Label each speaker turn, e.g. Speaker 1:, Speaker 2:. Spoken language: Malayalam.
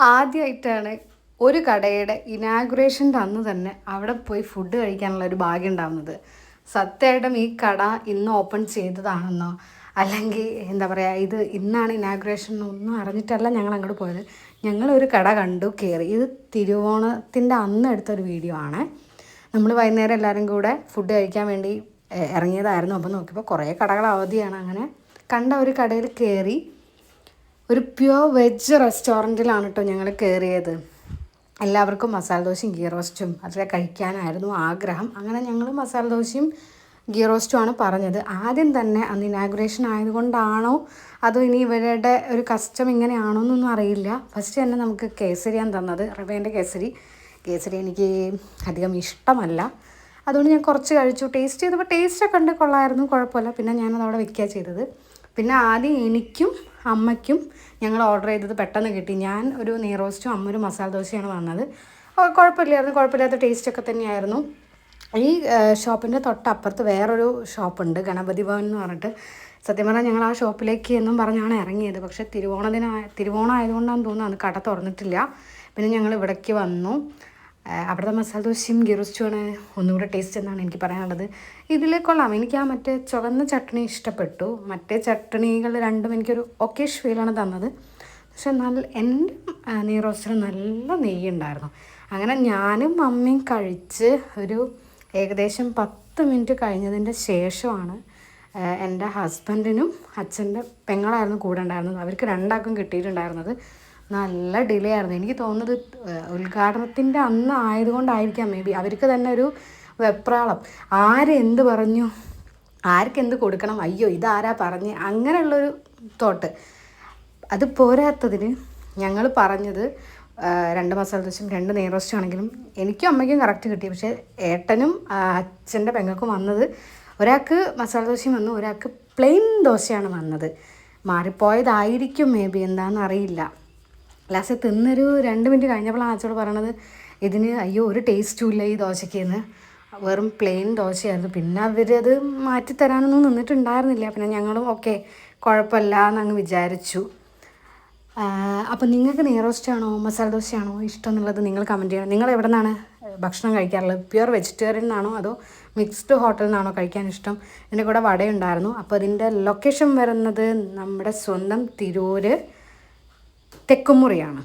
Speaker 1: ആദ്യമായിട്ടാണ് ഒരു കടയുടെ ഇനാഗുറേഷന്റെ അന്ന് തന്നെ അവിടെ പോയി ഫുഡ് കഴിക്കാനുള്ള ഒരു ഭാഗ്യം ഉണ്ടാവുന്നത്. സത്യമായിട്ടും ഈ കട ഇന്ന് ഓപ്പൺ ചെയ്തതാണെന്നോ? അല്ലെങ്കിൽ എന്താ പറയുക ഇത് ഇന്നാണ് ഇനാഗുറേഷൻ ഒന്നും അറിഞ്ഞിട്ടല്ല ഞങ്ങൾ അങ്ങോട്ട് പോയത്. ഞങ്ങളൊരു കട കണ്ടു കയറി ഇത് തിരുവോണത്തിന്റെ അന്ന് എടുത്തൊരു വീഡിയോ ആണ്. നമ്മൾ വൈകുന്നേരം എല്ലാവരും കൂടെ ഫുഡ് കഴിക്കാൻ വേണ്ടി ഇറങ്ങിയതായിരുന്നു. അപ്പോൾ നോക്കിയപ്പോൾ കുറേ കടകൾ അവധിയാണ്. അങ്ങനെ കണ്ട ഒരു കടയിൽ കയറി ഒരു പ്യുവർ വെജ് റെസ്റ്റോറന്റിലാണ് കേട്ടോ ഞങ്ങൾ കയറിയത് എല്ലാവർക്കും മസാല ദോശയും ഗീ റോസ്റ്റും അതൊക്കെ കഴിക്കാനായിരുന്നു ആഗ്രഹം. അങ്ങനെ ഞങ്ങൾ മസാല ദോശയും ഗീ റോസ്റ്റുമാണ് പറഞ്ഞത്. ആദ്യം തന്നെ അന്ന് ഇനാഗുറേഷൻ ആയതുകൊണ്ടാണോ അതോ ഇനി ഇവരുടെ ഒരു കസ്റ്റം ഇങ്ങനെയാണോ എന്നൊന്നും അറിയില്ല. ഫസ്റ്റ് തന്നെ നമുക്ക് കേസരിയാണ് തന്നത് റവേന്റെ കേസരി. കേസരി എനിക്ക് അധികം ഇഷ്ടമല്ല. അതുകൊണ്ട് ഞാൻ കുറച്ച് കഴിച്ചു. ടേസ്റ്റ് ചെയ്തപ്പോൾ ടേസ്റ്റൊക്കെ ഉണ്ട് കൊള്ളായിരുന്നു കുഴപ്പമില്ല. പിന്നെ ഞാനത് അവിടെ വെക്കുക ചെയ്തത്. പിന്നെ ആദ്യം എനിക്കും അമ്മയ്ക്കും ഞങ്ങൾ ഓർഡർ ചെയ്തത് പെട്ടെന്ന് കിട്ടി. ഞാൻ ഒരു നെയ്റോസ്റ്റും അമ്മ ഒരു മസാല ദോശയാണ് വന്നത്. കുഴപ്പമില്ലായിരുന്നു. കുഴപ്പമില്ലാത്ത ടേസ്റ്റൊക്കെ തന്നെയായിരുന്നു. ഈ ഷോപ്പിന്റെ തൊട്ടപ്പുറത്ത് വേറൊരു ഷോപ്പുണ്ട് ഗണപതി ഭവൻ എന്ന് പറഞ്ഞിട്ട്. സത്യം പറഞ്ഞാൽ ഞങ്ങൾ ആ ഷോപ്പിലേക്ക് എന്നും പറഞ്ഞാണ് ഇറങ്ങിയത്. പക്ഷേ തിരുവോണദിന തിരുവോണം ആയതുകൊണ്ടാണെന്ന് തോന്നുന്നു അന്ന് കട തുറന്നിട്ടില്ല. പിന്നെ ഞങ്ങൾ ഇവിടേക്ക് വന്നു. അവിടുത്തെ മസാല ദോശയും ഗിറുസ്റ്റുമാണ് ഒന്നുകൂടെ ടേസ്റ്റ് എന്നാണ് എനിക്ക് പറയാനുള്ളത്. ഇതിൽ കൊള്ളാം. എനിക്ക് ആ മറ്റേ ചുവന്ന ചട്ണി ഇഷ്ടപ്പെട്ടു. മറ്റേ ചട്ണികൾ രണ്ടും എനിക്കൊരു ഒക്കേഷ് ഫീലാണ് തന്നത്. പക്ഷെ നല്ല എന്റെ നെയ് റോസ്റ്റിന് നല്ല നെയ്യ് ഉണ്ടായിരുന്നു അങ്ങനെ ഞാനും മമ്മിയും കഴിച്ച് ഒരു ഏകദേശം പത്ത് മിനിറ്റ് കഴിഞ്ഞതിന്റെ ശേഷമാണ് എന്റെ ഹസ്ബൻഡിനും അച്ഛന്റെ പെങ്ങളായിരുന്നു കൂടെ ഉണ്ടായിരുന്നത്. അവർക്ക് രണ്ടാൾക്കും കിട്ടിയിട്ടുണ്ടായിരുന്നത്. നല്ല ഡിലേ ആയിരുന്നു. എനിക്ക് തോന്നുന്നത് ഉദ്ഘാടനത്തിന്റെ അന്ന് ആയതുകൊണ്ടായിരിക്കാം മേ ബി അവർക്ക് തന്നെ ഒരു വെപ്രാളം. ആരെന്ത് പറഞ്ഞു? ആർക്ക് എന്ത് കൊടുക്കണം? അയ്യോ ഇതാരാ പറഞ്ഞ്? അങ്ങനെയുള്ളൊരു തോട്ട് അത് പോരാത്തതിന് ഞങ്ങൾ പറഞ്ഞത് രണ്ട് മസാല ദോശയും രണ്ട് നെയ് റോസ്റ്റും ആണെങ്കിലും എനിക്കും അമ്മയ്ക്കും കറക്റ്റ് കിട്ടി. പക്ഷേ ഏട്ടനും അച്ഛന്റെ പെങ്ങൾക്കും വന്നത് ഒരാൾക്ക് മസാല ദോശയും വന്നു ഒരാൾക്ക് പ്ലെയിൻ ദോശയാണ് വന്നത്. മാറിപ്പോയതായിരിക്കും മേ ബി എന്താണെന്ന് അറിയില്ല. ലാസ്റ്റ് തിന്നൊരു രണ്ട് മിനിറ്റ് കഴിഞ്ഞപ്പോഴാണ് ആച്ചോട് പറയണത് ഇതിന് അയ്യോ ഒരു ടേസ്റ്റും ഇല്ല ഈ ദോശയ്ക്ക് എന്ന് വെറും പ്ലെയിൻ ദോശയായിരുന്നു. പിന്നെ അവരത് മാറ്റിത്തരാനൊന്നും നിന്നിട്ടുണ്ടായിരുന്നില്ല. പിന്നെ ഞങ്ങളും ഓക്കെ കുഴപ്പമില്ല എന്നങ്ങ് വിചാരിച്ചു. അപ്പം നിങ്ങൾക്ക് നെയ്റോസ്റ്റാണോ മസാല ദോശയാണോ ഇഷ്ടം എന്നുള്ളത് നിങ്ങൾ കമന്റ് ചെയ്യണം. നിങ്ങൾ എവിടെ നിന്നാണ് ഭക്ഷണം കഴിക്കാറുള്ളത്? പ്യുവർ വെജിറ്റേറിയൻ ആണോ അതോ മിക്സ്ഡ് ഹോട്ടലിൽ നിന്നാണോ കഴിക്കാൻ ഇഷ്ടം? ഇതിന്റെ കൂടെ വടയുണ്ടായിരുന്നു. അപ്പോൾ അതിന്റെ ലൊക്കേഷൻ വരുന്നത് നമ്മുടെ സ്വന്തം തിരൂര് തെക്കുമുറിയാണ്.